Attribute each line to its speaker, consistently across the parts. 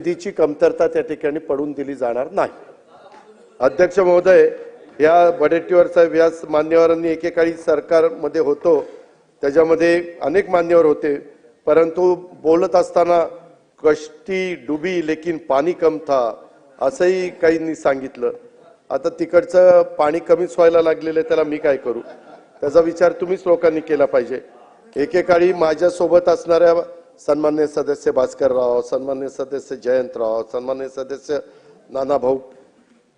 Speaker 1: निधीची कमतरता त्या ठिकाणी पडून दिली जाणार नाही. अध्यक्ष महोदय या वडेट्टीवार साहेब या मान्यवरांनी एकेकाळी सरकारमध्ये होतो त्याच्यामध्ये अनेक मान्यवर होते परंतु बोलत असताना कष्टी डुबी लेकिन पाणी कम था असंही काहींनी सांगितलं. आता तिकडचं पाणी कमीच व्हायला लागलेलं आहे त्याला मी काय करू? त्याचा विचार तुम्हीच लोकांनी केला पाहिजे. एकेकाळी माझ्यासोबत असणाऱ्या सन्मान्य सदस्य भास्करराव सन्मान्य सदस्य जयंतराव सन्मान्य सदस्य नानाभाऊ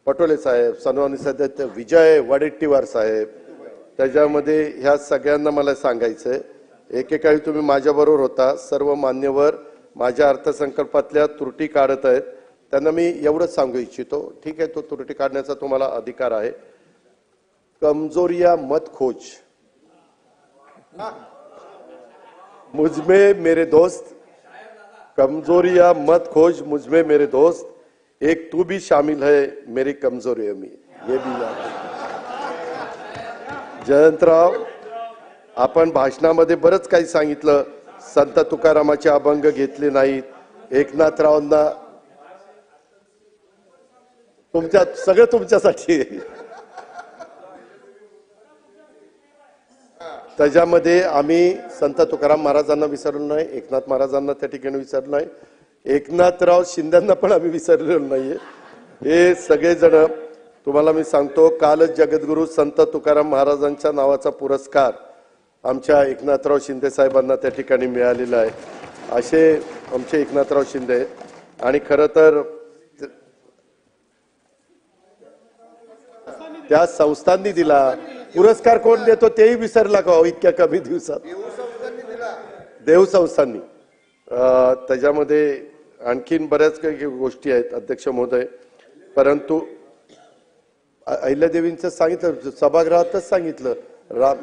Speaker 1: पटोले साहेब सन्मान्य सदस्य विजय वडेट्टीवार साहेब. त्याच्यामध्ये ह्या सगळ्यांना मला सांगायचं आहे एकेकाळी तुम्ही माझ्याबरोबर होता सर्व मान्यवर माझ्या अर्थसंकल्पातल्या त्रुटी काढत आहेत. त्यांना मी एवढंच सांगू इच्छितो ठीक आहे तो त्रुटी काढण्याचा तुम्हाला अधिकार आहे. कमजोरिया मत खोज. मुझमें मेरे दोस्त कमजोरियां मत खोज मुझमें मेरे दोस्त। एक तू भी शामिल है मेरी कमजोरियों में ये भी याद जयंतराव आपण भाषणामध्ये बरंच काही सांगितलं. संत तुकारामाचे अभंग घेतले नाहीत. एकनाथरावांना तुमच्या सगळं तुमच्यासाठी त्याच्यामध्ये आम्ही संत तुकाराम महाराजांना विसरलो नाही एकनाथ महाराजांना त्या ठिकाणी विसरलो नाही एकनाथराव शिंद्यांना पण आम्ही विसरलेलो नाहीये. हे सगळेजण तुम्हाला मी सांगतो कालच जगद्गुरु संत तुकाराम महाराजांच्या नावाचा पुरस्कार आमच्या एकनाथराव शिंदे साहेबांना त्या ठिकाणी मिळालेला आहे. असे आमचे एकनाथराव शिंदे आणि खरं तर त्या संस्थांनी दिला. पुरस्कार कोण देतो तेही विसरला का हो इतक्या कमी दिवसात? देव संस्थांनी त्याच्यामध्ये आणखीन बऱ्याच काही गोष्टी आहेत अध्यक्ष महोदय. परंतु अहिल्यादेवींचं सांगितलं सभागृहातच सांगितलं. राम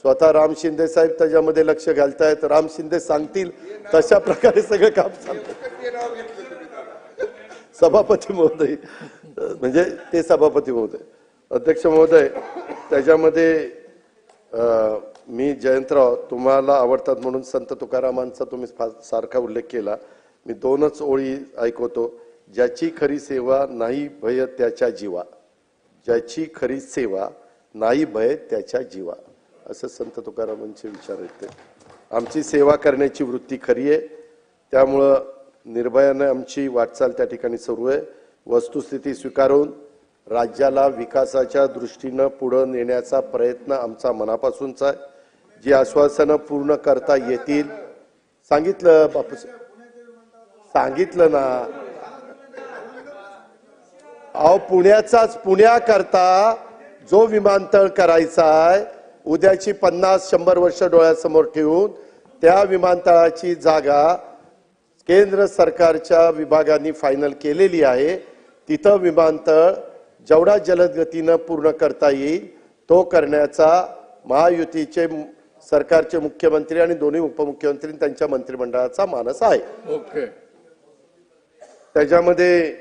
Speaker 1: स्वतः राम शिंदे साहेब त्याच्यामध्ये लक्ष घालतायत. राम शिंदे सांगतील तशा प्रकारे सगळं काम चालतं. सभापती महोदय. म्हणजे ते सभापती महोदय. अध्यक्ष महोदय त्याच्यामध्ये मी जयंतराव तुम्हाला आवडतात म्हणून संत तुकारामांचा तुम्ही फा- सारखा उल्लेख केला. मी दोनच ओळी ऐकवतो. ज्याची खरी सेवा नाही भय त्याच्या जीवा. ज्याची खरी सेवा नाही भय त्याच्या जीवा. असं संत तुकारामांचे विचार येते आमची सेवा करण्याची वृत्ती खरी आहे. त्यामुळं निर्भयाने आमची वाटचाल त्या ठिकाणी सुरू आहे. वस्तुस्थिती स्वीकारून राज्याला विकासाच्या दृष्टीनं पुढं नेण्याचा प्रयत्न आमचा मनापासूनचा आहे. जी आश्वासनं पूर्ण करता येतील. सांगितलं बापू सांगितलं ना. अहो पुण्याचाच पुण्याकरता जो विमानतळ करायचा आहे उद्याची पन्नास शंभर वर्ष डोळ्यासमोर ठेवून त्या विमानतळाची जागा केंद्र सरकारच्या विभागांनी फायनल केलेली आहे. तिथं विमानतळ जेवढा जलद गतीनं पूर्ण करता येईल तो करण्याचा महायुतीचे सरकारचे मुख्यमंत्री आणि दोन्ही उपमुख्यमंत्री त्यांच्या मंत्रिमंडळाचा मानस आहे.
Speaker 2: ओके.
Speaker 1: त्याच्यामध्ये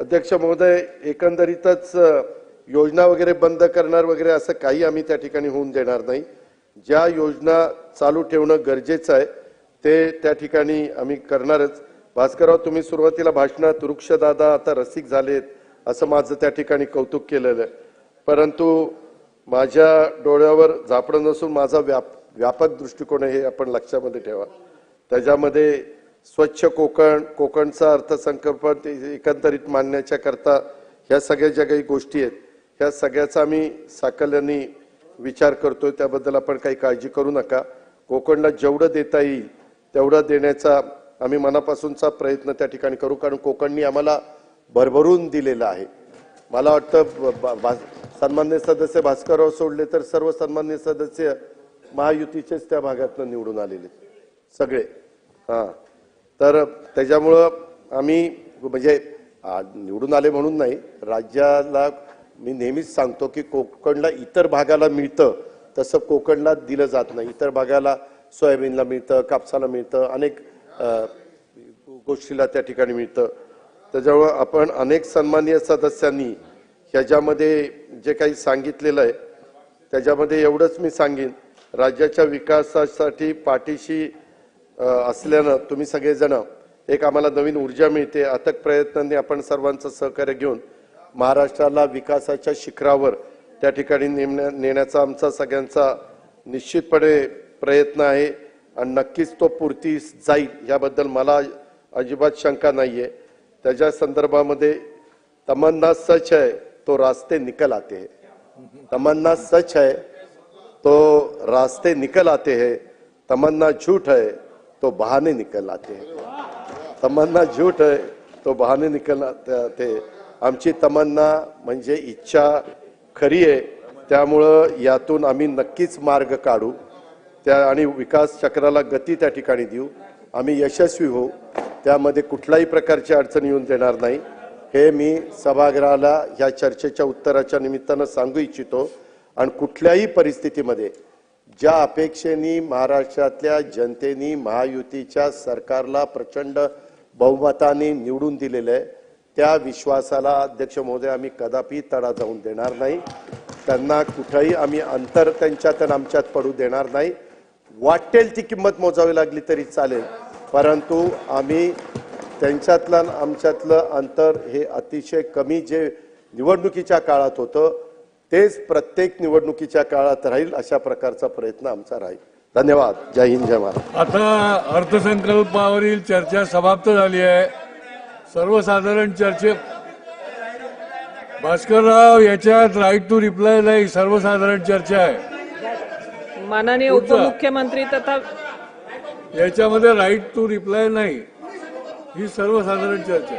Speaker 1: अध्यक्ष महोदय एकंदरीतच योजना वगैरे बंद करणार वगैरे असं काही आम्ही त्या ठिकाणी होऊन देणार नाही. ज्या योजना चालू ठेवणं गरजेचं आहे ते त्या ठिकाणी आम्ही करणारच. भास्करराव तुम्ही सुरुवातीला भाषणात वृक्षदादा आता रसिक झालेत. असं माझं त्या ठिकाणी कौतुक केलेलं आहे. परंतु माझ्या डोळ्यावर झापडं नसून माझा व्याप व्यापक दृष्टिकोन हे आपण लक्षामध्ये ठेवा. त्याच्यामध्ये स्वच्छ कोकण कोकणचा अर्थसंकल्प ते एकंदरीत मांडण्याच्या करता ह्या सगळ्या ज्या काही गोष्टी आहेत ह्या सगळ्याचा आम्ही साकल्याने विचार करतोय. त्याबद्दल आपण काही काळजी करू नका. कोकणला जेवढं देता येईल तेवढं देण्याचा आम्ही मनापासूनचा प्रयत्न त्या ठिकाणी करू. कारण कोकणनी आम्हाला भरभरून दिलेलं आहे. मला वाटतं ब- ब- सन्मान्य सदस्य भास्करराव सोडले तर सर्व सन्मान्य सदस्य महायुतीचेच त्या भागातनं निवडून आलेले सगळे. हां. तर त्याच्यामुळं आम्ही म्हणजे निवडून आले म्हणून नाही राज्याला मी नेहमीच सांगतो की कोकणला इतर भागाला मिळतं तसं कोकणला दिलं जात नाही. इतर भागाला सोयाबीनला मिळतं कापसाला मिळतं अनेक गोष्टीला त्या ठिकाणी मिळतं. त्याच्यामुळं आपण अनेक सन्माननीय सदस्यांनी ह्याच्यामध्ये जे काही सांगितलेलं आहे त्याच्यामध्ये एवढंच मी सांगेन. राज्याच्या विकासासाठी पाठीशी असल्यानं तुम्ही सगळेजण एक आम्हाला नवीन ऊर्जा मिळते अथक प्रयत्नांनी आपण सर्वांचं सहकार्य घेऊन महाराष्ट्राला विकासाच्या शिखरावर त्या ठिकाणी नेमण्या नेण्याचा आमचा सगळ्यांचा निश्चितपणे प्रयत्न आहे. आणि नक्कीच तो पूर्ती जाईल याबद्दल मला अजिबात शंका नाही आहे त्याच्या संदर्भामध्ये तमन्ना सच है तो रास्ते निकल आते हैं। तमन्ना सच है तो रास्ते निकल आते हैं। तमन्ना झूठ है तो बहाने निकल आते हैं। तमन्ना झूठ है तो बहाने निकल आते आमची तमन्ना म्हणजे इच्छा खरी आहे त्यामुळं यातून आम्ही नक्कीच मार्ग काढू त्या आणि विकास चक्राला गती त्या ठिकाणी देऊ। आम्ही यशस्वी होऊ त्यामध्ये कुठल्याही प्रकारची अडचण येऊन देणार नाही. हे मी सभागृहाला ह्या चर्चेच्या उत्तराच्या निमित्तानं सांगू इच्छितो आणि कुठल्याही परिस्थितीमध्ये ज्या अपेक्षेनी महाराष्ट्रातल्या जनतेनी महायुतीच्या सरकारला प्रचंड बहुमताने निवडून दिलेलं आहे त्या विश्वासाला अध्यक्ष महोदय आम्ही कदापि तडा जाऊन देणार नाही. त्यांना कुठंही आम्ही अंतर त्यांच्यात आणि आमच्यात पडू देणार नाही. वाटेल ती किंमत मोजावी लागली तरी चालेल. परंतु आम्ही त्यांच्यातलं आणि आमच्यातलं अंतर हे अतिशय कमी जे निवडणुकीच्या काळात होतं तेच प्रत्येक निवडणुकीच्या काळात राहील अशा प्रकारचा प्रयत्न आमचा राहील. धन्यवाद. जय हिंद जय महाराज
Speaker 2: आता अर्थसंकल्पावरील चर्चा समाप्त झाली आहे. सर्वसाधारण चर्चे भास्करराव याच्यात राईट टू रिप्लाय नाही सर्वसाधारण चर्चा आहे.
Speaker 3: माननीय. उपमुख्यमंत्री तथा
Speaker 2: याच्यामध्ये राईट टू रिप्लाय नाही. ही सर्वसाधारण चर्चा.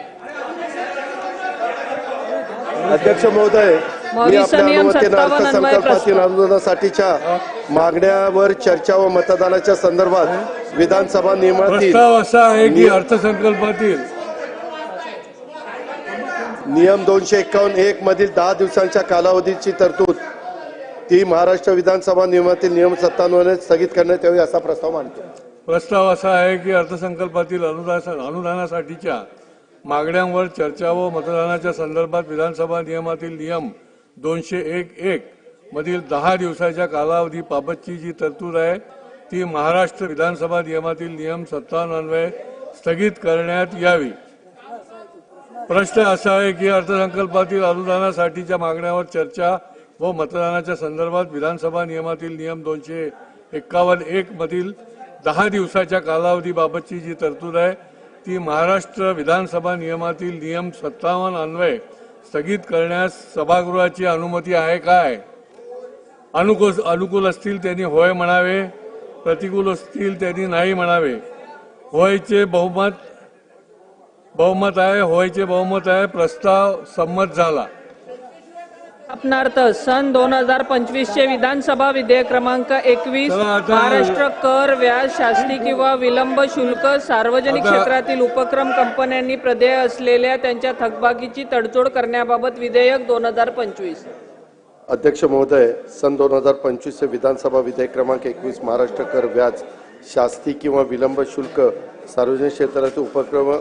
Speaker 1: अध्यक्ष महोदय मी आपल्या
Speaker 3: नियम
Speaker 1: अनुमतीनं
Speaker 3: 57 अन्वये
Speaker 1: अर्थसंकल्पातील. अनुदानासाठीच्या मागण्यावर चर्चा व मतदानाच्या संदर्भात विधानसभा नियमातील
Speaker 2: प्रस्ताव असा आहे की अर्थसंकल्पातील.
Speaker 1: नियम दोनशे एकावन्न एक मधील दहा दिवसांच्या कालावधीची तरतूद ती महाराष्ट्र विधानसभा नियमातील नियम सत्तावन्न स्थगित करण्यात यावी असा प्रस्ताव मांडतो.
Speaker 2: प्रस्ताव असा आहे की अर्थसंकल्पातील अनुदान अनुदानासाठीच्या मागण्यांवर चर्चा व मतदानाच्या संदर्भात विधानसभा नियमातील नियम दोनशे एक एक मधील दहा दिवसाच्या कालावधीबाबतची जी तरतूद आहे ती महाराष्ट्र विधानसभा नियमातील नियम सत्तावन्न स्थगित करण्यात यावी. प्रश्न असा आहे की अर्थसंकल्पातील अनुदानासाठीच्या मागण्यावर चर्चा व मतदानाच्या संदर्भात विधानसभा नियमातील नियम दोनशे एक्कावन्न एक मधील दहा दिवसाच्या कालावधीबाबतची जी तरतूद आहे ती महाराष्ट्र विधानसभा नियमातील नियम सत्तावन्न अन्वय स्थगित करण्यास सभागृहाची अनुमती आहे काय? अनुकूल अनुकूल असतील त्यांनी होय म्हणावे प्रतिकूल असतील त्यांनी नाही म्हणावे. होयचे बहुमत बहुमत आहे होयचे बहुमत आहे प्रस्ताव संमत झाला.
Speaker 3: स्थापनार्थ सन दोन हजार पंचवीस चे विधानसभा विधेयक क्रमांक एकवीस महाराष्ट्र कर व्याज शास्ती किंवा विलंब शुल्क सार्वजनिक क्षेत्रातील उपक्रम कंपन्यांनी प्रदेय असलेल्या त्यांच्या थकबाकीची तडजोड करण्याबाबत विधेयक दोन हजार पंचवीस.
Speaker 1: अध्यक्ष महोदय सन दोन हजार पंचवीसचे विधानसभा विधेयक क्रमांक एकवीस महाराष्ट्र कर व्याज शास्ती किंवा विलंब शुल्क सार्वजनिक क्षेत्रातील उपक्रम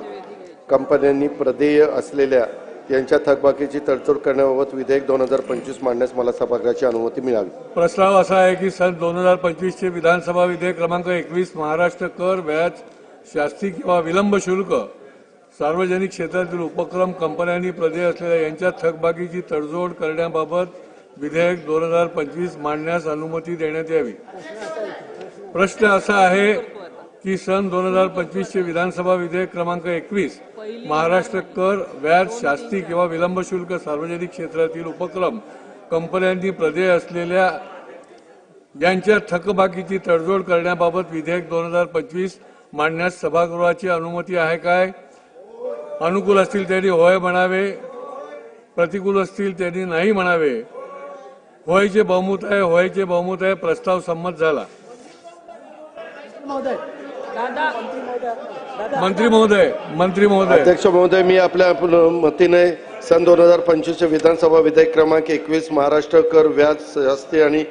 Speaker 1: कंपन्यांनी प्रदेय असलेल्या यांच्या थकबाकीची तडजोड करण्याबाबत विधेयक दोन हजार पंचवीस मांडण्यास मला सभागृहाची अनुमती मिळावी.
Speaker 2: प्रस्ताव असा आहे की सन दोन हजार पंचवीसचे विधानसभा विधेयक क्रमांक एकवीस महाराष्ट्र कर व्याज शास्ती किंवा विलंब शुल्क सार्वजनिक क्षेत्रातील उपक्रम कंपन्यांनी प्रदेय असलेल्या यांच्या थकबाकीची तडजोड करण्याबाबत विधेयक दोन हजार पंचवीस मांडण्यास अनुमती देण्यात यावी. प्रश्न असा आहे की सन दोन हजार पंचवीसचे विधानसभा विधेयक क्रमांक एकवीस महाराष्ट्र कर व्याज शास्ती किंवा विलंब शुल्क सार्वजनिक क्षेत्रातील उपक्रम कंपन्यांनी प्रदेय असलेल्या यांच्या थकबाकीची तडजोड करण्याबाबत विधेयक दोन हजार पंचवीस मांडण्यास सभागृहाची अनुमती आहे काय? अनुकूल असतील त्यांनी होय म्हणावे. प्रतिकूल असतील त्यांनी नाही म्हणावे. होयचे बहुमत आहे होयचे बहुमत आहे प्रस्ताव संमत झाला. मंत्री महोदय मंत्री महोदय.
Speaker 1: अध्यक्ष महोदय मी आपल्या मतीने सन दोन हजार पंचवीसचे विधानसभा विधेयक क्रमांक एकवीस महाराष्ट्र कर व्याज शास्ती आणि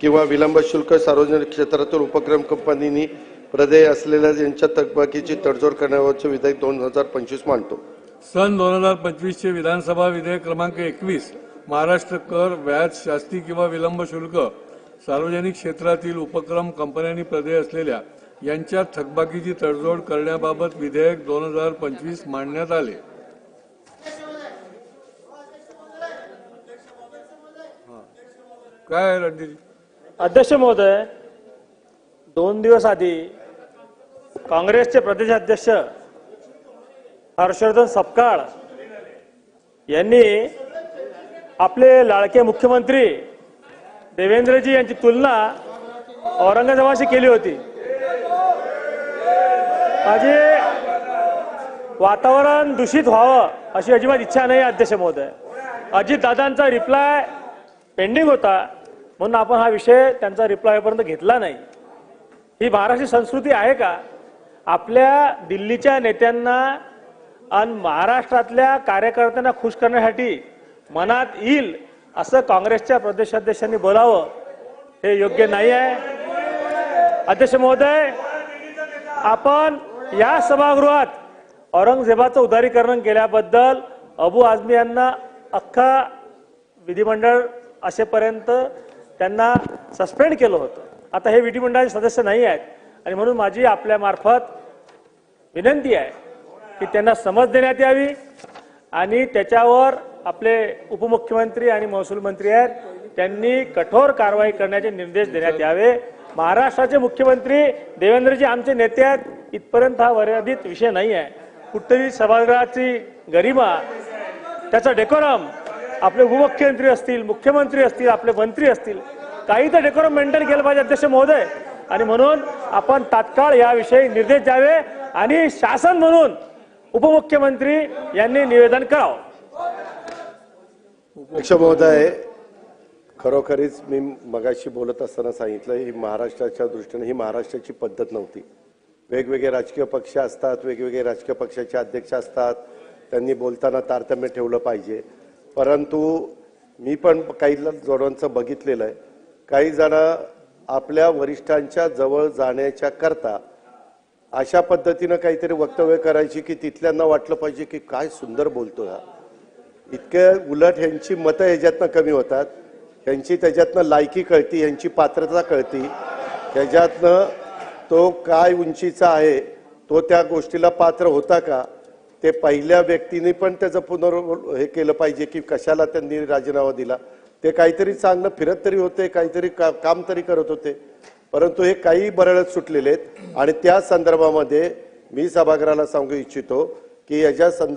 Speaker 1: किंवा विलंब शुल्क सार्वजनिक क्षेत्रातील उपक्रम कंपनीनी प्रदेय असलेल्या यांच्या थकबाकीची तडजोड करण्यावरचे विधेयक दोन हजार पंचवीस मांडतो.
Speaker 2: सन दोन हजार पंचवीस चे विधानसभा विधेयक क्रमांक एकवीस महाराष्ट्र कर व्याज शास्ती किंवा विलंब शुल्क सार्वजनिक क्षेत्रातील उपक्रम कंपन्यांनी प्रदेय असलेल्या यांच्या थकबाकीची तडजोड करण्याबाबत विधेयक दोन हजार पंचवीस मांडण्यात आले. काय आहे रणजित
Speaker 4: अध्यक्ष महोदय दोन दिवस आधी काँग्रेसचे प्रदेशाध्यक्ष हर्षवर्धन सपकाळ यांनी आपले लाडके मुख्यमंत्री देवेंद्रजी यांची तुलना औरंगजेबाशी केली होती. माझे वातावरण दूषित व्हावं अशी अजिबात इच्छा नाही अध्यक्ष महोदय. अजितदादांचा रिप्लाय पेंडिंग होता. म्हणून आपण हा विषय त्यांचा रिप्लायपर्यंत घेतला नाही. ही महाराष्ट्र संस्कृती आहे का? आपल्या दिल्लीच्या नेत्यांना आणि महाराष्ट्रातल्या कार्यकर्त्यांना खुश करण्यासाठी मनात येईल असं काँग्रेसच्या प्रदेशाध्यक्षांनी बोलावं हे योग्य नाही आहे. अध्यक्ष महोदय आपण या सभागृहात औरंगजेबाचं उदारीकरण केल्याबद्दल अबू आझमी यांना अख्खा विधिमंडळ असेपर्यंत त्यांना सस्पेंड केलं होतं. आता हे विधिमंडळाचे सदस्य नाही आहेत आणि म्हणून माझी आपल्यामार्फत विनंती आहे की त्यांना समज देण्यात यावी आणि त्याच्यावर आपले उपमुख्यमंत्री आणि महसूल मंत्री आहेत त्यांनी कठोर कारवाई करण्याचे निर्देश देण्यात यावे. महाराष्ट्राचे मुख्यमंत्री देवेंद्रजी आमचे नेते आहेत. इथपर्यंत हा मर्यादित विषय नाही आहे. कुठतरी सभागृहाची गरिमा त्याचा डेकोरम आपले उपमुख्यमंत्री असतील मुख्यमंत्री असतील आपले मंत्री असतील काही तर डेकोरम मेंटेन केलं पाहिजे अध्यक्ष महोदय. आणि म्हणून आपण तात्काळ याविषयी निर्देश द्यावे आणि शासन म्हणून उपमुख्यमंत्री यांनी निवेदन करावं.
Speaker 1: अध्यक्ष महोदय खरोखरीच मी मगाशी बोलत असताना सांगितलं ही महाराष्ट्राच्या दृष्टीने ही महाराष्ट्राची पद्धत नव्हती. वेगवेगळे राजकीय पक्ष असतात वेगवेगळे राजकीय पक्षाचे अध्यक्ष असतात. त्यांनी बोलताना तारतम्य ठेवलं पाहिजे. परंतु मी पण काही जोडांचं बघितलेलं आहे. काही जण आपल्या वरिष्ठांच्या जवळ जाण्याच्या करता अशा पद्धतीनं काहीतरी वक्तव्य करायची की तिथल्यांना वाटलं पाहिजे की काय सुंदर बोलतो हा. इतके उलट ह्यांची मतं ह्याच्यातनं कमी होतात. यांची त्याच्यातनं लायकी कळती ह्यांची पात्रता कळती. त्याच्यातनं तो काय उंचीचा आहे तो त्या गोष्टीला पात्र होता का ते पहिल्या व्यक्तीने पण त्याचं पुनर् हे केलं पाहिजे की कशाला त्यांनी राजीनामा दिला. ते काहीतरी चांगलं फिरत तरी होते काहीतरी का, काम तरी करत होते. परंतु हे काही बरळत सुटलेले आहेत. आणि त्या संदर्भामध्ये मी सभागृहाला सांगू इच्छितो की याच्या संदर्भात